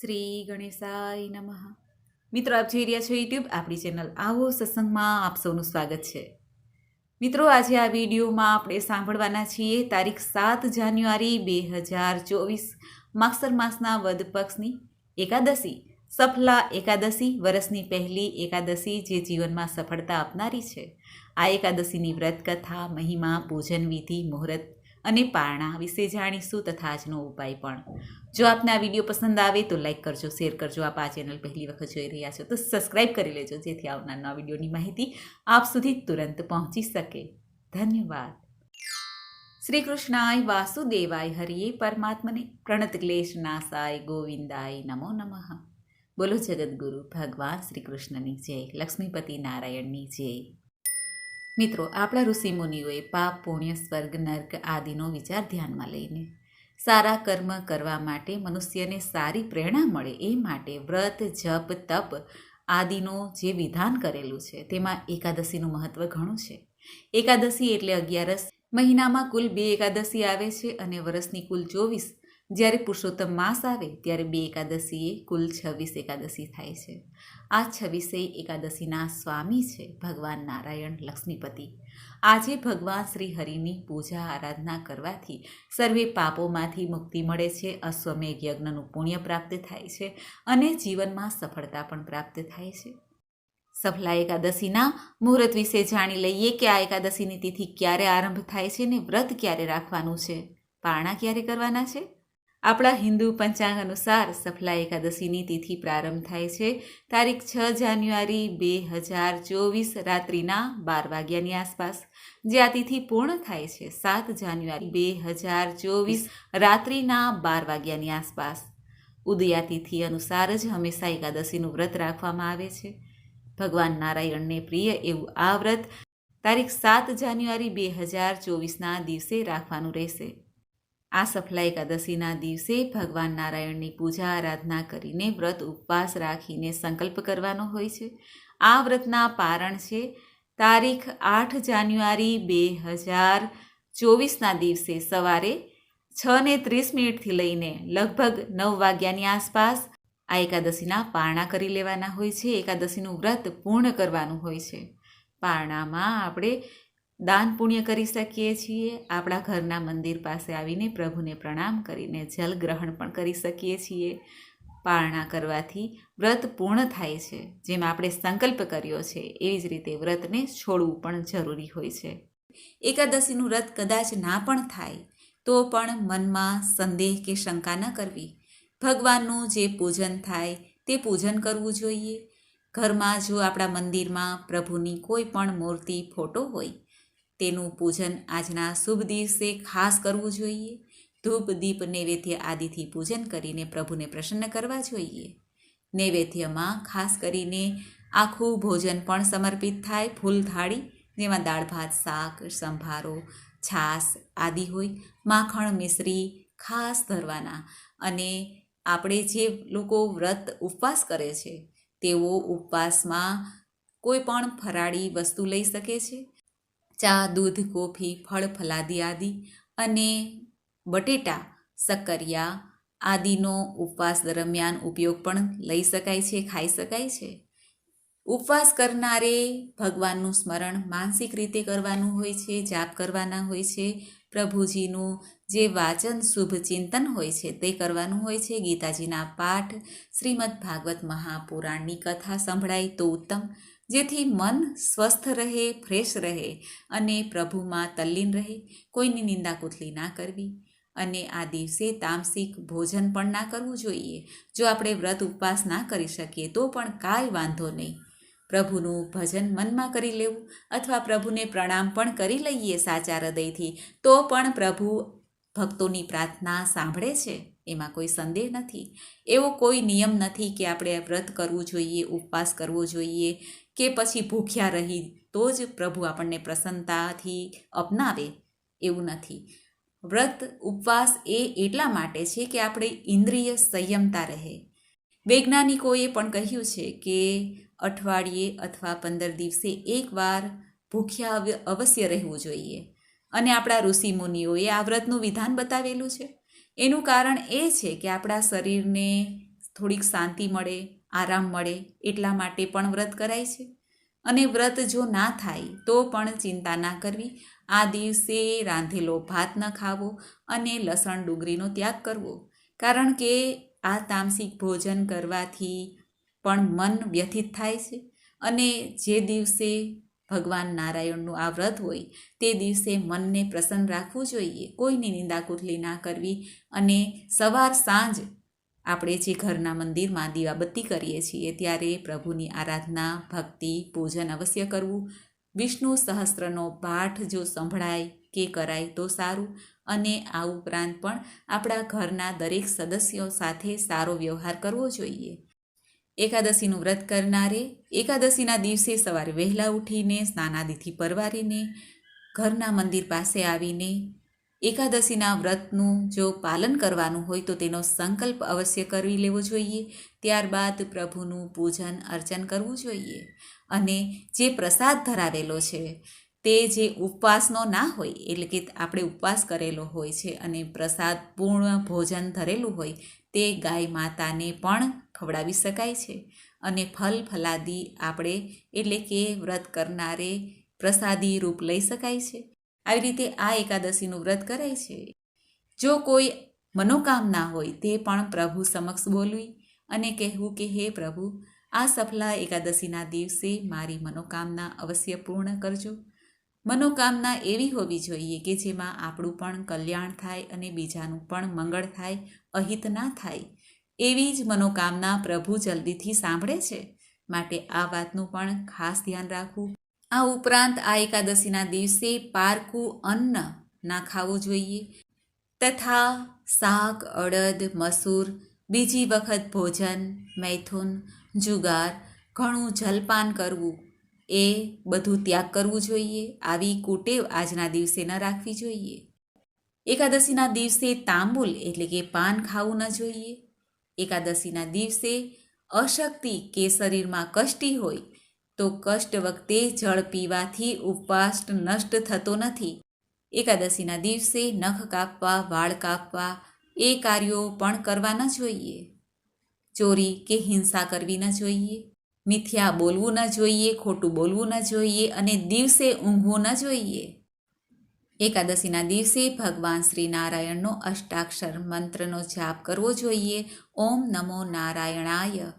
શ્રી ગણેશાય નમઃ. મિત્રો, આપ જોઈ રહ્યા છો યુટ્યુબ આપણી ચેનલ આવો સત્સંગમાં આપ સૌનું સ્વાગત છે. મિત્રો, આજે આ વિડીયોમાં આપણે સાંભળવાના છીએ તારીખ સાત જાન્યુઆરી બે હજાર ચોવીસ, માગસર માસના વદ પક્ષની એકાદશી, સફલા એકાદશી વર્ષની પહેલી એકાદશી જે જીવનમાં સફળતા આપનારી છે. આ એકાદશીની વ્રત કથા મહિમા, પૂજન વિધિ, મુહૂર્ત અને પારણા વિશે જાણીશું તથા આજનો ઉપાય પણ. જો આપને આ વીડિયો પસંદ આવે તો લાઈક કરજો, શેર કરજો. આપ આ ચેનલ પહેલી વખત જોઈ રહ્યા છો તો સબસ્ક્રાઈબ કરી લેજો, જેથી આવનાર નવા વિડીયોની માહિતી આપ સુધી તુરંત પહોંચી શકે. ધન્યવાદ. શ્રી કૃષ્ણાય વાસુદેવાય હરિયે પરમાત્મને પ્રણત ક્લેશ નાસાય ગોવિંદાય નમો નમઃ. બોલો જગદગુરુ, ભગવાન શ્રી કૃષ્ણની જય, લક્ષ્મીપતિ નારાયણની જય. મિત્રો, આપણા ઋષિમુનિઓએ પાપ, પુણ્ય, સ્વર્ગ, નર્ક આદિનો વિચાર ધ્યાનમાં લઈને સારા કર્મ કરવા માટે મનુષ્યને સારી પ્રેરણા મળે એ માટે વ્રત, જપ, તપ આદિનો જે વિધાન કરેલું છે, તેમાં એકાદશીનું મહત્ત્વ ઘણું છે. એકાદશી એટલે અગિયારસ મહિનામાં કુલ બે એકાદશી આવે છે અને વર્ષની કુલ ચોવીસ. જ્યારે પુરુષોત્તમ માસ આવે, ત્યારે બે એકાદશીએ કુલ છવ્વીસ એકાદશી થાય છે. આ છવ્વીસે એકાદશીના સ્વામી છે ભગવાન નારાયણ લક્ષ્મીપતિ. આજે ભગવાન શ્રી હરિની પૂજા આરાધના કરવાથી સર્વે પાપોમાંથી મુક્તિ મળે છે, અશ્વમેઘ યજ્ઞનું પુણ્ય પ્રાપ્ત થાય છે અને જીવનમાં સફળતા પણ પ્રાપ્ત થાય છે. સફલા એકાદશીના મુહૂર્ત વિશે જાણી લઈએ કે આ એકાદશીની તિથિ ક્યારે આરંભ થાય છે ને વ્રત ક્યારે રાખવાનું છે, પારણા ક્યારે કરવાના છે? આપણા હિન્દુ પંચાંગ અનુસાર સફલા એકાદશીની તિથિ પ્રારંભ થાય છે. તારીખ છ જાન્યુઆરી બે હજાર ચોવીસ રાત્રિના બાર વાગ્યાની આસપાસ. જે આ તિથિ પૂર્ણ થાય છે સાત જાન્યુઆરી બે હજાર ચોવીસ રાત્રિના બાર વાગ્યાની આસપાસ. ઉદયા તિથિ અનુસાર જ હંમેશા એકાદશીનું વ્રત રાખવામાં આવે છે. ભગવાન નારાયણને પ્રિય એવું આ વ્રત તારીખ સાત જાન્યુઆરી બે હજાર ચોવીસના દિવસે રાખવાનું રહેશે. આ સફલા એકાદશીના દિવસે ભગવાન નારાયણની પૂજા, આરાધના કરીને વ્રત ઉપવાસ રાખીને સંકલ્પ કરવાનો હોય છે. આ વ્રતના પારણ છે. તારીખ આઠ જાન્યુઆરી બે હજાર ચોવીસના દિવસે સવારે છ ને ત્રીસ મિનિટથી લઈને લગભગ નવ વાગ્યાની આસપાસ આ એકાદશીના પારણા કરી લેવાના હોય છે. એકાદશીનું વ્રત પૂર્ણ કરવાનું હોય છે. પારણામાં આપણે દાન પુણ્ય કરી શકીએ છીએ, આપણા ઘરના મંદિર પાસે આવીને પ્રભુને પ્રણામ કરીને જલ ગ્રહણ પણ કરી શકીએ છીએ. પારણા કરવાથી વ્રત પૂર્ણ થાય છે, જેમ આપણે સંકલ્પ કર્યો છે, એવી જ રીતે વ્રતને છોડવું પણ જરૂરી હોય છે. એકાદશીનું વ્રત કદાચ ના પણ થાય, તો પણ મનમાં સંદેહ કે શંકા ન કરવી. ભગવાનનું જે પૂજન થાય, તે પૂજન કરવું જોઈએ. ઘરમાં જો આપણા મંદિરમાં પ્રભુની કોઈ પણ મૂર્તિ, ફોટો હોય તેનું પૂજન આજના શુભ દિવસે ખાસ કરવું જોઈએ. ધૂપ દીપ નૈવેદ્ય આદિથી પૂજન કરીને પ્રભુને પ્રસન્ન કરવા જોઈએ. નૈવેદ્યમાં ખાસ કરીને આખું ભોજન પણ સમર્પિત થાય. ફૂલ થાળી, જેમાં દાળ, ભાત, શાક, સંભારો, છાશ આદિ હોય. માખણ, મિશ્રી ખાસ ધરવાના. અને આપણે જે લોકો વ્રત ઉપવાસ કરે છે, તેઓ ઉપવાસમાં કોઈ પણ ફરાળી વસ્તુ લઈ શકે છે. ચા, દૂધ, કોફી, ફળ, ફલાદી આદિ અને બટેટા, સક્કરિયા આદિનો ઉપવાસ દરમિયાન ઉપયોગ પણ લઈ શકાય છે, ખાઈ શકાય છે. ઉપવાસ કરનારે ભગવાનનું સ્મરણ માનસિક રીતે કરવાનું હોય છે, જાપ કરવાના હોય છે, પ્રભુજીનું જે વાચન શુભ ચિંતન હોય છે તે કરવાનું હોય છે, ગીતાજીના પાઠ, શ્રીમદ ભાગવત મહાપુરાણની કથા સંભળાય તો ઉત્તમ જેથી મન સ્વસ્થ રહે, ફ્રેશ રહે અને પ્રભુમાં તલ્લીન રહે. કોઈની નિંદા કુથલી ના કરવી અને આ દિવસે તામસિક ભોજન પણ ના કરવું જોઈએ. જો આપણે વ્રત ઉપવાસ ના કરી શકીએ, તો પણ કાંઈ વાંધો નહીં. પ્રભુનું ભજન મનમાં કરી લેવું અથવા પ્રભુને પ્રણામ પણ કરી લઈએ સાચા હૃદયથી, તો પણ પ્રભુ ભક્તોની પ્રાર્થના સાંભળે છે. એમાં કોઈ સંદેહ નથી. એવો કોઈ નિયમ નથી કે આપણે વ્રત કરવું જોઈએ, ઉપવાસ કરવો જોઈએ કે પછી ભૂખ્યા રહી તો જ પ્રભુ આપણને પ્રસન્નતાથી અપનાવે એવું નથી. વ્રત, ઉપવાસ એ એટલા માટે છે કે આપણે ઇન્દ્રિય સંયમતા રહે. વૈજ્ઞાનિકોએ પણ કહ્યું છે કે અઠવાડિયે અથવા પંદર દિવસે એકવાર ભૂખ્યા અવશ્ય રહેવું જોઈએ. અને આપણા ઋષિ મુનિઓએ આ વ્રતનું વિધાન બતાવેલું છે. એનું કારણ એ છે કે આપણા શરીરને થોડીક શાંતિ મળે આરામ મળે એટલા માટે પણ વ્રત કરાય છે. અને વ્રત જો ના થાય તો પણ ચિંતા ના કરવી. આ દિવસે રાંધેલો ભાત ન ખાવો અને લસણ ડુંગળીનો ત્યાગ કરવો. કારણ કે આ તામસિક ભોજન કરવાથી પણ મન વ્યથિત થાય છે. અને જે દિવસે ભગવાન નારાયણનું આ વ્રત હોય તે દિવસે મનને પ્રસન્ન રાખવું જોઈએ. કોઈની નિંદા કુથલી ના કરવી અને સવાર સાંજ આપણે જે ઘરના મંદિરમાં દીવાબત્તી કરીએ છીએ ત્યારે પ્રભુની આરાધના, ભક્તિ, પૂજન અવશ્ય કરવું. વિષ્ણુ સહસ્ત્રનો પાઠ જો સંભળાય કે કરાય તો સારું. અને આ ઉપરાંત પણ આપણા ઘરના દરેક સદસ્યો સાથે સારો વ્યવહાર કરવો જોઈએ. એકાદશીનું વ્રત કરનારે એકાદશીના દિવસે સવારે વહેલા ઉઠીને સ્નાનાદિથી પરવારીને ઘરના મંદિર પાસે આવીને એકાદશીના વ્રતનું જો પાલન કરવાનું હોય તો તેનો સંકલ્પ અવશ્ય કરી લેવો જોઈએ. ત્યારબાદ પ્રભુનું પૂજન અર્ચન કરવું જોઈએ. અને જે પ્રસાદ ધરાવેલો છે, તે જે ઉપવાસનો ના હોય, એટલે કે આપણે ઉપવાસ કરેલો હોય છે અને પ્રસાદ પૂર્ણ ભોજન ધરેલું હોય, તે ગાય માતાને પણ ખવડાવી શકાય છે. અને ફલ ફલાદી આપણે, એટલે કે વ્રત કરનારે પ્રસાદી રૂપ લઈ શકાય છે. આવી રીતે આ એકાદશીનું વ્રત કરે છે. જો કોઈ મનોકામના હોય તે પણ પ્રભુ સમક્ષ બોલવી અને કહેવું કે, હે પ્રભુ, આ સફલા એકાદશીના દિવસે મારી મનોકામના અવશ્ય પૂર્ણ કરજો. મનોકામના એવી હોવી જોઈએ કે જેમાં આપણું પણ કલ્યાણ થાય અને બીજાનું પણ મંગળ થાય, અહિત ના થાય. એવી જ મનોકામના પ્રભુ જલ્દીથી સાંભળે છે. માટે આ વાતનું પણ ખાસ ધ્યાન રાખવું આ ઉપરાંત આ એકાદશીના દિવસે પારકું અન્ન ના ખાવું જોઈએ તથા શાક, અડદ, મસૂર, બીજી વખત ભોજન, મૈથુન, જુગાર, ઘણું જલપાન કરવું એ બધું ત્યાગ કરવું જોઈએ. આવી કુટેવ આજના દિવસે ન રાખવી જોઈએ. એકાદશીના દિવસે તાંબુલ એટલે કે પાન ખાવું ન જોઈએ. એકાદશીના દિવસે અશક્તિ કે શરીરમાં કષ્ટી હોય તો કષ્ટ વખતે જળ પીવાથી ઉપવાસ નષ્ટ થતો નથી. એકાદશીના દિવસે નખ કાપવા, વાળ કાપવા, એ કાર્યો પણ કરવા ન જોઈએ. ચોરી કે હિંસા કરવી ન જોઈએ. મિથ્યા બોલવું ન જોઈએ, ખોટું બોલવું ન જોઈએ અને દિવસે ઊંઘવું ન જોઈએ. એકાદશીના દિવસે ભગવાન શ્રી નારાયણનો અષ્ટાક્ષર મંત્રનો જાપ કરવો જોઈએ. ઓમ નમો નારાયણાય.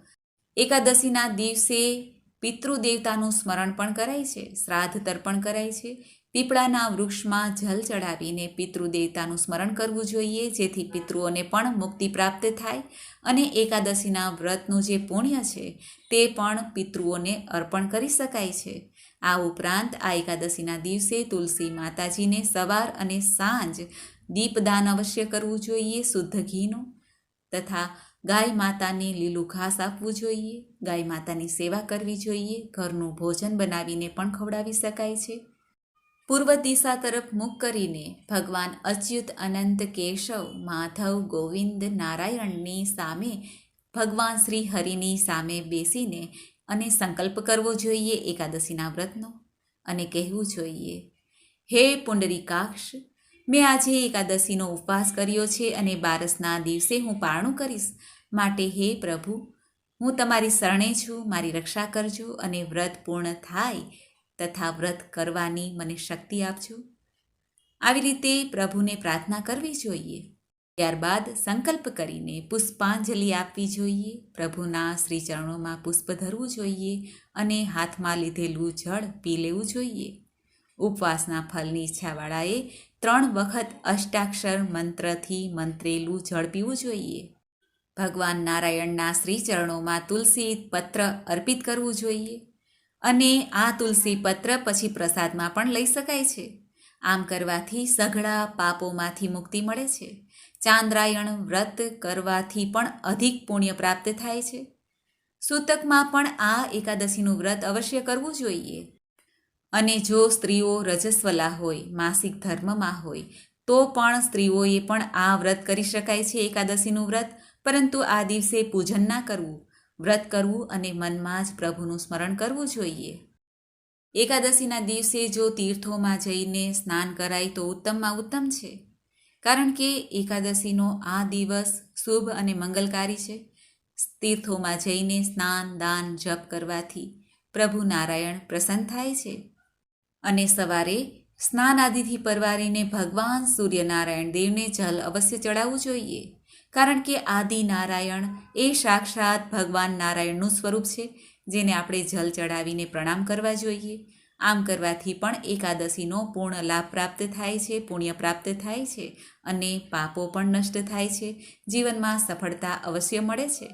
એકાદશીના દિવસે પિતૃદેવતાનું સ્મરણ પણ કરાય છે, શ્રાદ્ધ તર્પણ કરાય છે. પીપળાના વૃક્ષમાં જલ ચડાવીને પિતૃદેવતાનું સ્મરણ કરવું જોઈએ, જેથી પિતૃઓને પણ મુક્તિ પ્રાપ્ત થાય અને એકાદશીના વ્રતનું જે પુણ્ય છે, તે પણ પિતૃઓને અર્પણ કરી શકાય છે. આ ઉપરાંત આ એકાદશીના દિવસે તુલસી માતાજીને સવાર અને સાંજ દીપદાન અવશ્ય કરવું જોઈએ, શુદ્ધ ઘીનું તથા ગાય માતાને લીલું ઘાસ આપવું જોઈએ, ગાય માતાની સેવા કરવી જોઈએ, ઘરનું ભોજન બનાવીને પણ ખવડાવી શકાય છે. પૂર્વ દિશા તરફ મુખ કરીને ભગવાન અચ્યુત અનંત કેશવ, માધવ ગોવિંદ નારાયણની સામે ભગવાન શ્રી હરિની સામે બેસીને અને સંકલ્પ કરવો જોઈએ એકાદશીના વ્રતનો અને કહેવું જોઈએ, હે પુંડરીકાક્ષ મેં આજે એકાદશીનો ઉપવાસ કર્યો છે અને બારસના દિવસે હું પારણું કરીશ. માટે હે પ્રભુ, હું તમારી શરણે છું, મારી રક્ષા કરજો અને વ્રત પૂર્ણ થાય તથા વ્રત કરવાની મને શક્તિ આપજો. આવી રીતે પ્રભુને પ્રાર્થના કરવી જોઈએ. ત્યારબાદ સંકલ્પ કરીને પુષ્પાંજલિ આપવી જોઈએ. પ્રભુના શ્રીચરણોમાં પુષ્પ ધરવું જોઈએ અને હાથમાં લીધેલું જળ પી લેવું જોઈએ. ઉપવાસના ફલની ઈચ્છાવાળાએ ત્રણ વખત અષ્ટાક્ષર મંત્રથી મંત્રેલું જળ પીવું જોઈએ. ભગવાન નારાયણના શ્રીચરણોમાં તુલસી પત્ર અર્પિત કરવું જોઈએ અને આ તુલસી પત્ર પછી પ્રસાદમાં પણ લઈ શકાય છે. આમ કરવાથી સઘળા પાપોમાંથી મુક્તિ મળે છે. ચાંદ્રાયણ વ્રત કરવાથી પણ અધિક પુણ્ય પ્રાપ્ત થાય છે. સૂતકમાં પણ આ એકાદશીનું વ્રત અવશ્ય કરવું જોઈએ. અને જો સ્ત્રીઓ રજસ્વલા હોય, માસિક ધર્મમાં હોય, તો પણ સ્ત્રીઓએ પણ આ વ્રત કરી શકાય છે એકાદશીનું વ્રત. પરંતુ આ દિવસે પૂજન ના કરવું, વ્રત કરવું અને મનમાં જ પ્રભુનું સ્મરણ કરવું જોઈએ. એકાદશીના દિવસે જો તીર્થોમાં જઈને સ્નાન કરાય તો ઉત્તમમાં ઉત્તમ છે. કારણ કે એકાદશીનો આ દિવસ શુભ અને મંગલકારી છે. તીર્થોમાં જઈને સ્નાન, દાન, જપ કરવાથી પ્રભુ નારાયણ પ્રસન્ન થાય છે. અને સવારે સ્નાન આદિથી પરવારીને ભગવાન સૂર્યનારાયણ દેવને જલ અવશ્ય ચડાવવું જોઈએ. કારણ કે આદિ નારાયણ એ સાક્ષાત ભગવાન નારાયણનું સ્વરૂપ છે, જેને આપણે જલ ચડાવીને પ્રણામ કરવા જોઈએ. આમ કરવાથી પણ એકાદશીનો પૂર્ણ લાભ પ્રાપ્ત થાય છે, પુણ્ય પ્રાપ્ત થાય છે અને પાપો પણ નષ્ટ થાય છે. જીવનમાં સફળતા અવશ્ય મળે છે.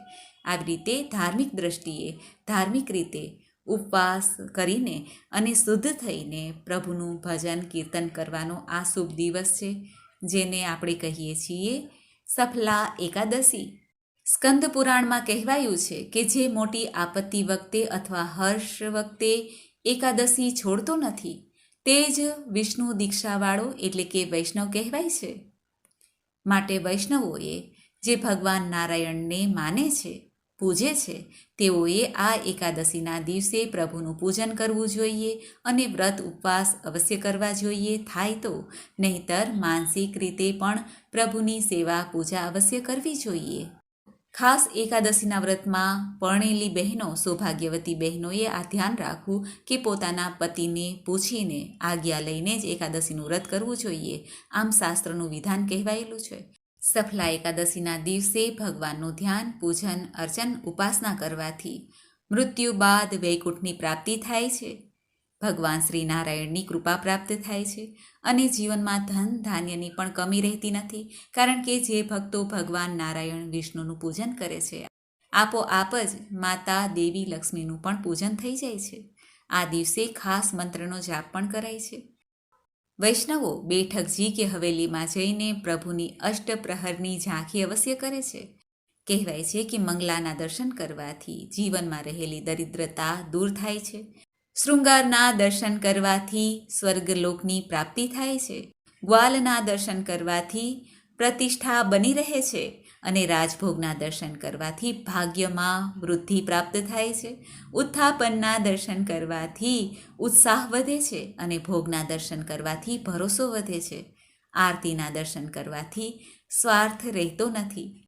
આવી રીતે ધાર્મિક દ્રષ્ટિએ ધાર્મિક રીતે ઉપવાસ કરીને અને શુદ્ધ થઈને પ્રભુનું ભજન કીર્તન કરવાનો આ શુભ દિવસ છે, જેને આપણે કહીએ છીએ સફલા એકાદશી. સ્કંદ પુરાણમાં કહેવાયું છે કે જે મોટી આપત્તિ વખતે અથવા હર્ષ વખતે એકાદશી છોડતો નથી, તે જ વિષ્ણુ દીક્ષાવાળો એટલે કે વૈષ્ણવ કહેવાય છે. માટે વૈષ્ણવોએ જે ભગવાન નારાયણને માને છે પૂજે છે. તેઓએ આ એકાદશીના દિવસે પ્રભુનું પૂજન કરવું જોઈએ અને વ્રત ઉપવાસ અવશ્ય કરવા જોઈએ. થાય તો નહીતર માનસિક રીતે પણ પ્રભુની સેવા પૂજા અવશ્ય કરવી જોઈએ. ખાસ એકાદશીના વ્રતમાં પરણેલી બહેનો, સૌભાગ્યવતી બહેનોએ આ ધ્યાન રાખવું કે પોતાના પતિને પૂછીને આજ્ઞા લઈને જ એકાદશીનું વ્રત કરવું જોઈએ. આમ શાસ્ત્રનું વિધાન કહેવાયેલું છે. સફલા એકાદશીના દિવસે ભગવાનનું ધ્યાન, પૂજન, અર્ચન, ઉપાસના કરવાથી મૃત્યુ બાદ વૈકુંઠની પ્રાપ્તિ થાય છે. ભગવાન શ્રી નારાયણની કૃપા પ્રાપ્ત થાય છે અને જીવનમાં ધન ધાન્યની પણ કમી રહેતી નથી, કારણ કે જે ભક્તો ભગવાન નારાયણ, વિષ્ણુનું પૂજન કરે છે, આપોઆપ જ માતા, દેવી, લક્ષ્મીનું પણ પૂજન થઈ જાય છે. આ દિવસે ખાસ મંત્રનો જાપ પણ કરાય છે. વૈષ્ણવો બેઠકજી કે હવેલીમાં જઈને પ્રભુની અષ્ટપ્રહરની ઝાંખી અવશ્ય કરે છે. કહેવાય છે કે મંગલાના દર્શન કરવાથી જીવનમાં રહેલી દરિદ્રતા દૂર થાય છે. શૃંગારના દર્શન કરવાથી સ્વર્ગલોકની પ્રાપ્તિ થાય છે. ગ્વાલના દર્શન કરવાથી પ્રતિષ્ઠા બની રહે છે. અને રાજભોગના દર્શન કરવાથી ભાગ્યમાં વૃદ્ધિ પ્રાપ્ત થાય છે. ઉત્થાપનના દર્શન કરવાથી ઉત્સાહ વધે છે અને ભોગના દર્શન કરવાથી ભરોસો વધે છે. આરતીના દર્શન કરવાથી સ્વાર્થ રહેતો નથી.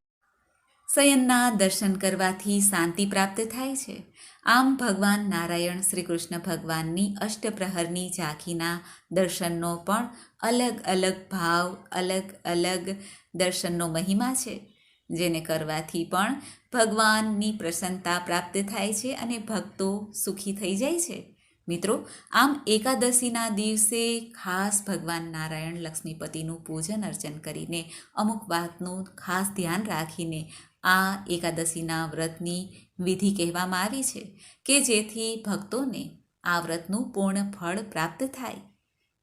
શયનના દર્શન કરવાથી શાંતિ પ્રાપ્ત થાય છે. આમ ભગવાન નારાયણ શ્રી કૃષ્ણ ભગવાનની અષ્ટપ્રહરની ઝાંખીના દર્શનનો પણ અલગ અલગ ભાવ, અલગ અલગ દર્શનનો મહિમા છે. જેને કરવાથી પણ ભગવાનની પ્રસન્નતા પ્રાપ્ત થાય છે અને ભક્તો સુખી થઈ જાય છે. મિત્રો, આમ એકાદશીના દિવસે ખાસ ભગવાન નારાયણ લક્ષ્મીપતિનું પૂજન અર્ચન કરીને અમુક વાતનું ખાસ ધ્યાન રાખીને આ એકાદશીના વ્રતની વિધિ કહેવામાં આવી છે કે જેથી ભક્તોને આ વ્રતનું પૂર્ણ ફળ પ્રાપ્ત થાય.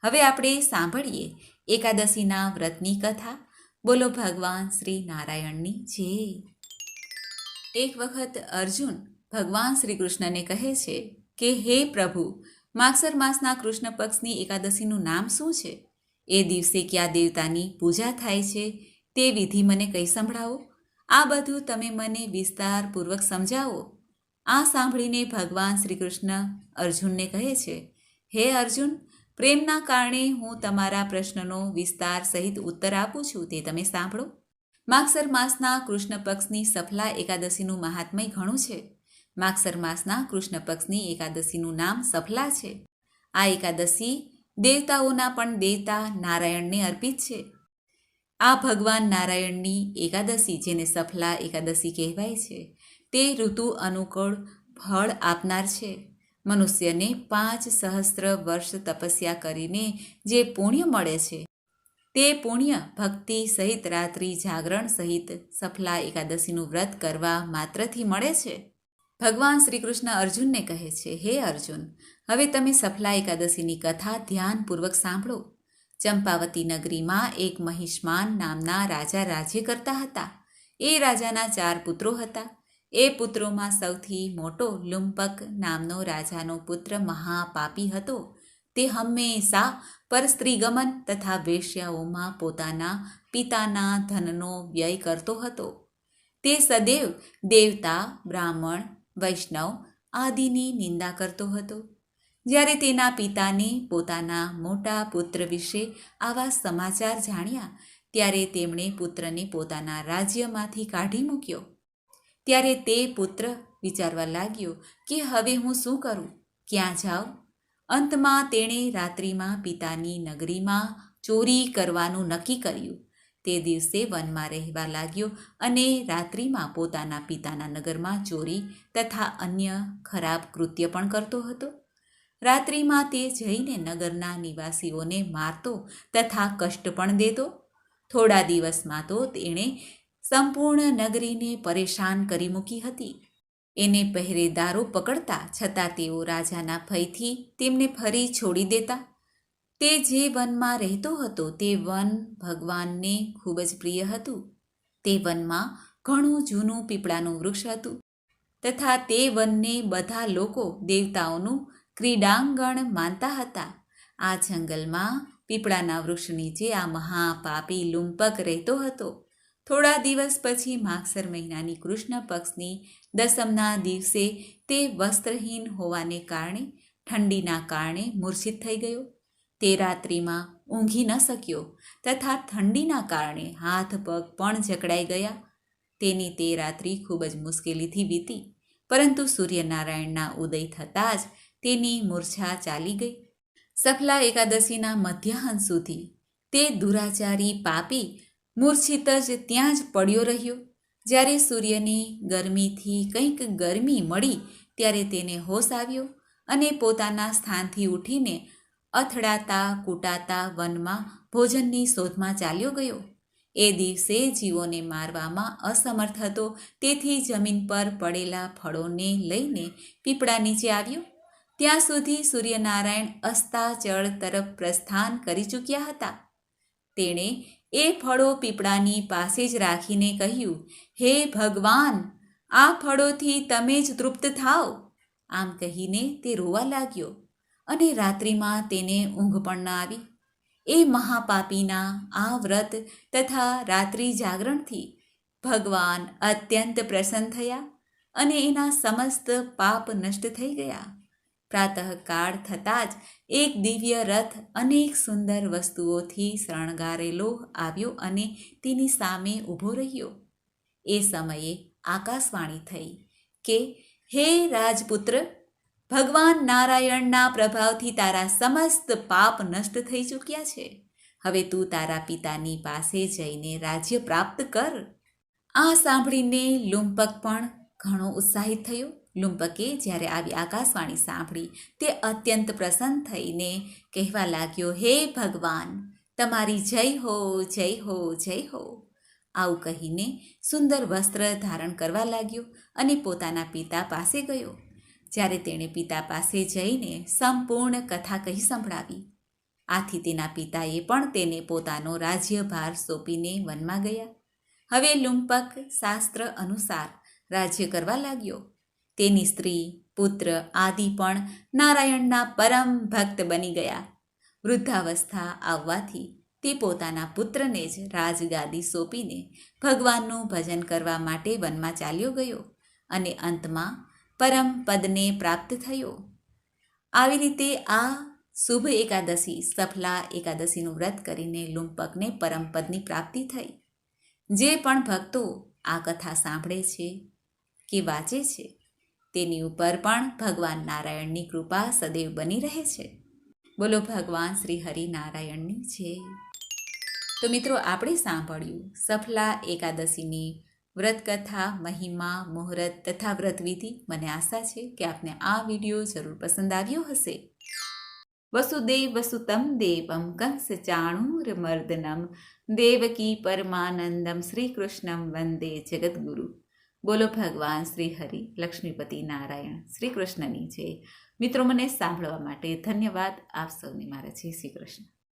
હવે આપણે સાંભળીએ એકાદશીના વ્રતની કથા. બોલો ભગવાન શ્રી નારાયણની જય. એક વખત અર્જુન ભગવાન શ્રી કૃષ્ણને કહે છે કે, હે પ્રભુ, માગસર માસના કૃષ્ણ પક્ષની એકાદશીનું નામ શું છે? એ દિવસે કયા દેવતાની પૂજા થાય છે? તે વિધિ મને કહી સંભળાવો? આ બધું તમે મને વિસ્તારપૂર્વક સમજાવો. આ સાંભળીને ભગવાન શ્રી કૃષ્ણ અર્જુનને કહે છે, હે અર્જુન પ્રેમના કારણે હું તમારા પ્રશ્નનો વિસ્તાર સહિત ઉત્તર આપું છું તે તમે સાંભળો. માગસર માસના કૃષ્ણ પક્ષની સફલા એકાદશીનું મહાત્મય ઘણું છે. માગસર માસના કૃષ્ણ પક્ષની એકાદશીનું નામ સફલા છે. આ એકાદશી દેવતાઓના પણ દેવતા નારાયણને અર્પિત છે. આ ભગવાન નારાયણની એકાદશી જેને સફલા એકાદશી કહેવાય છે, તે ઋતુ અનુકૂળ ફળ આપનાર છે. મનુષ્યને પાંચ સહસ્ત્ર વર્ષ તપસ્યા કરીને જે પુણ્ય મળે છે, તે પુણ્ય ભક્તિ સહિત રાત્રિ જાગરણ સહિત સફલા એકાદશીનું વ્રત કરવા માત્રથી મળે છે? ભગવાન શ્રી કૃષ્ણ અર્જુનને કહે છે, હે અર્જુન, હવે તમે સફલા એકાદશીની કથા ધ્યાનપૂર્વક સાંભળો. ચંપાવતી નગરીમાં એક મહિષ્માન નામના રાજા રાજ્ય કરતા હતા. એ રાજાના ચાર પુત્રો હતા. એ પુત્રોમાં સૌથી મોટો લુંપક નામનો રાજાનો પુત્ર મહાપાપી હતો. તે હંમેશા પરસ્ત્રીગમન તથા વેશ્યાઓમાં પોતાના પિતાના ધનનો વ્યય કરતો હતો. તે સદૈવ દેવતા, બ્રાહ્મણ, વૈષ્ણવ આદિની નિંદા કરતો હતો. જ્યારે તેના પિતાને પોતાના મોટા પુત્ર વિશે આવા સમાચાર જાણ્યા, ત્યારે તેમણે પુત્રને પોતાના રાજ્યમાંથી કાઢી મૂક્યો. ત્યારે તે પુત્ર વિચારવા લાગ્યો કે હવે હું શું કરું? ક્યાં જાઉં? અંતમાં તેણે રાત્રિમાં પિતાની નગરીમાં ચોરી કરવાનું નક્કી કર્યું. તે દિવસે વનમાં રહેવા લાગ્યો અને રાત્રિમાં પોતાના પિતાના નગરમાં ચોરી તથા અન્ય ખરાબ કૃત્ય પણ કરતો હતો. રાત્રિમાં તે જઈને નગરના નિવાસીઓને મારતો તથા કષ્ટ પણ દેતો. થોડા દિવસમાં તો તેણે સંપૂર્ણ નગરીને પરેશાન કરી મૂકી હતી. એને પહેરેદારો પકડતા છતાં તેઓ રાજાના ભયથી તેમને ફરી છોડી દેતા. તે જે વનમાં રહેતો હતો તે વન ભગવાનને ખૂબ જ પ્રિય હતું. તે વનમાં ઘણું જૂનું પીપળાનું વૃક્ષ હતું તથા તે વનને બધા લોકો દેવતાઓનું ક્રીડાંગણ માનતા હતા. આ જંગલમાં પીપળાના વૃક્ષ નીચે આ મહાપાપી લુંપક રહેતો હતો થોડા દિવસ પછી માગસર મહિનાની કૃષ્ણ પક્ષની દસમના દિવસે તે વસ્ત્રહીન હોવાને કારણે, ઠંડીના કારણે મૂર્છિત થઈ ગયો. તે રાત્રિમાં ઊંઘી ન શક્યો તથા ઠંડીના કારણે હાથ પગ પણ જકડાઈ ગયા. તેની તે રાત્રિ ખૂબ જ મુશ્કેલીથી વીતી, પરંતુ સૂર્યનારાયણના ઉદય થતાં જ તેની મૂર્છા ચાલી ગઈ. સફલા એકાદશીના મધ્યાહન સુધી તે દુરાચારી પાપી મૂર્છિત જ ત્યાં જ પડ્યો રહ્યો. જ્યારે સૂર્યની ગરમીથી કંઈક ગરમી મળી ત્યારે તેને હોશ આવ્યો અને પોતાના સ્થાનથી ઉઠીને અથડાતા કૂટાતા વનમાં ભોજનની શોધમાં ચાલ્યો ગયો. એ દિવસે જીવોને મારવામાં અસમર્થ હતો. તેથી જમીન પર પડેલા ફળોને લઈને પીપળા નીચે આવ્યો. ત્યાં સુધી સૂર્યનારાયણ અસ્તાચળ તરફ પ્રસ્થાન કરી ચૂક્યા હતા. તેણે એ ફળો પીપળાની પાસે જ રાખીને કહ્યું, હે ભગવાન, આ ફળોથી તમે જ તૃપ્ત થાઓ. આમ કહીને તે રોવા લાગ્યો અને રાત્રિમાં તેને ઊંઘ પણ ન આવી. એ મહાપાપીના આ વ્રત તથા રાત્રિ જાગરણથી ભગવાન અત્યંત પ્રસન્ન થયા અને એના સમસ્ત પાપ નષ્ટ થઈ ગયા. પ્રાતઃકાળ થતાં જ એક દિવ્ય રથ અનેક સુંદર વસ્તુઓથી શણગારેલો આવ્યો અને તેની સામે ઊભો રહ્યો. એ સમયે આકાશવાણી થઈ કે, હે રાજપુત્ર, ભગવાન નારાયણના પ્રભાવથી તારા સમસ્ત પાપ નષ્ટ થઈ ચૂક્યા છે. હવે તું તારા પિતાની પાસે જઈને રાજ્ય પ્રાપ્ત કર. આ સાંભળીને લુંપક પણ ઘણો ઉત્સાહિત થયો. લુંપકે જ્યારે આવી આકાશવાણી સાંભળી, તે અત્યંત પ્રસન્ન થઈને કહેવા લાગ્યો, હે ભગવાન, તમારી જય હો જય હો જય હો. આવું કહીને સુંદર વસ્ત્ર ધારણ કરવા લાગ્યો અને પોતાના પિતા પાસે ગયો. જ્યારે તેણે પિતા પાસે જઈને સંપૂર્ણ કથા કહી સંભળાવી. આથી તેના પિતાએ પણ તેને પોતાનો રાજ્યભાર સોંપીને વનમાં ગયા. હવે લુંપક શાસ્ત્ર અનુસાર રાજ્ય કરવા લાગ્યો. તેની સ્ત્રી, પુત્ર આદિ પણ નારાયણના પરમ ભક્ત બની ગયા. વૃદ્ધાવસ્થા આવવાથી તે પોતાના પુત્રને જ રાજગાદી સોંપીને ભગવાનનું ભજન કરવા માટે વનમાં ચાલ્યો ગયો અને અંતમાં પરમ પદને પ્રાપ્ત થયો. આવી રીતે આ શુભ એકાદશી, સફલા એકાદશીનું વ્રત કરીને લુંપકને પરમપદની પ્રાપ્તિ થઈ. જે પણ ભક્તો આ કથા સાંભળે છે કે વાંચે છે તેની ઉપર પણ ભગવાન નારાયણની કૃપા સદૈવ બની રહે છે. બોલો ભગવાન શ્રી હરિનારાયણની છે તો મિત્રો, આપણે સાંભળ્યું સફલા, એકાદશીની વ્રતકથા, મહિમા, મુહૂર્ત તથા વ્રતવિધિ. મને આશા છે કે આપને આ વીડિયો જરૂર પસંદ આવ્યો હશે. વસુદેવ વસુતમ દેવમ કંસ ચાણૂર મર્દનમ દેવકી પરમાનંદમ શ્રી કૃષ્ણમ વંદે જગદગુરુ. બોલો ભગવાન શ્રી હરિ, લક્ષ્મીપતિ નારાયણ, શ્રી કૃષ્ણની છે મિત્રો, મને સાંભળવા માટે ધન્યવાદ. આપ સૌને મારા જય શ્રી કૃષ્ણ.